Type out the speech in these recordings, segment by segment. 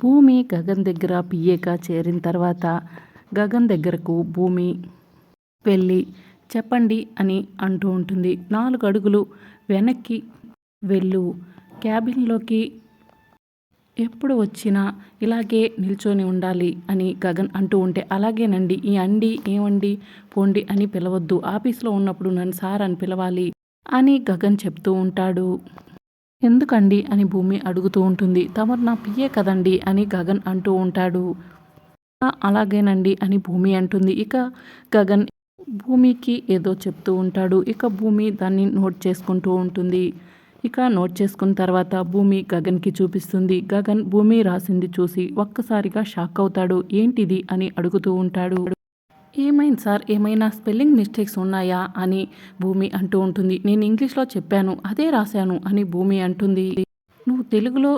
భూమి గగన్ దగ్గర పియ్యక చేరిన తర్వాత గగన్ దగ్గరకు భూమి వెళ్ళి చెప్పండి అని అంటూ ఉంటుంది. నాలుగు అడుగులు వెనక్కి వెళ్ళు. క్యాబిన్లోకి ఎప్పుడు వచ్చినా ఇలాగే నిల్చొని ఉండాలి అని గగన్ అంటూ ఉంటే అలాగేనండి ఈ అండి ఏమండి పోండి అని పిలవద్దు. ఆఫీస్లో ఉన్నప్పుడు నన్ను సార్ అని పిలవాలి అని గగన్ చెప్తూ ఉంటాడు. ఎందుకండి అని భూమి అడుగుతూ ఉంటుంది. తమరు నా పియ్యే కదండి అని గగన్ అంటూ ఉంటాడు. అలాగేనండి అని భూమి అంటుంది. ఇక గగన్ భూమికి ఏదో చెప్తూ ఉంటాడు. ఇక భూమి దాన్ని నోట్ చేసుకుంటూ ఉంటుంది. ఇక నోట్ చేసుకున్న తర్వాత భూమి గగన్కి చూపిస్తుంది. గగన్ భూమి రాసింది చూసి ఒక్కసారిగా షాక్ అవుతాడు. ఏంటిది? అని అడుగుతూ ఉంటాడు. ఏమైంది సార్? ఏమైనా స్పెల్లింగ్ మిస్టేక్స్ ఉన్నాయా? అని భూమి అంటూ ఉంటుంది. నేను ఇంగ్లీష్లో చెప్పాను. అదే రాశాను అని భూమి అంటుంది. నువ్వు తెలుగులో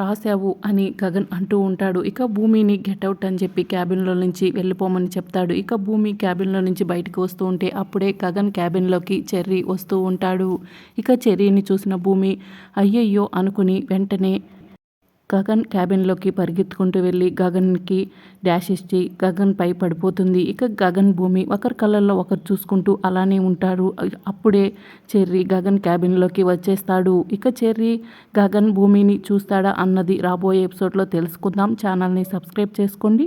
రాశావు అని గగన్ అంటూ ఉంటాడు. ఇక భూమిని గెట్అవుట్ అని చెప్పి క్యాబిన్లో నుంచి వెళ్ళిపోమని చెప్తాడు. ఇక భూమి క్యాబిన్లో నుంచి బయటకు వస్తూ ఉంటే అప్పుడే గగన్ క్యాబిన్లోకి చెర్రీ వస్తూ ఉంటాడు. ఇక చెర్రీని చూసిన భూమి అయ్యయ్యో అనుకుని వెంటనే గగన్ క్యాబిన్లోకి పరిగెత్తుకుంటూ వెళ్ళి గగన్కి డాష్ ఇచ్చి గగన్ పై పడిపోతుంది. ఇక గగన్ భూమి ఒకరి కళ్ళల్లో ఒకరు చూసుకుంటూ అలానే ఉంటారు. అప్పుడే చెర్రీ గగన్ క్యాబిన్లోకి వచ్చేస్తాడు. ఇక చెర్రీ గగన్ భూమిని చూస్తాడా అన్నది రాబోయే ఎపిసోడ్లో తెలుసుకుందాం. ఛానల్ని సబ్స్క్రైబ్ చేసుకోండి.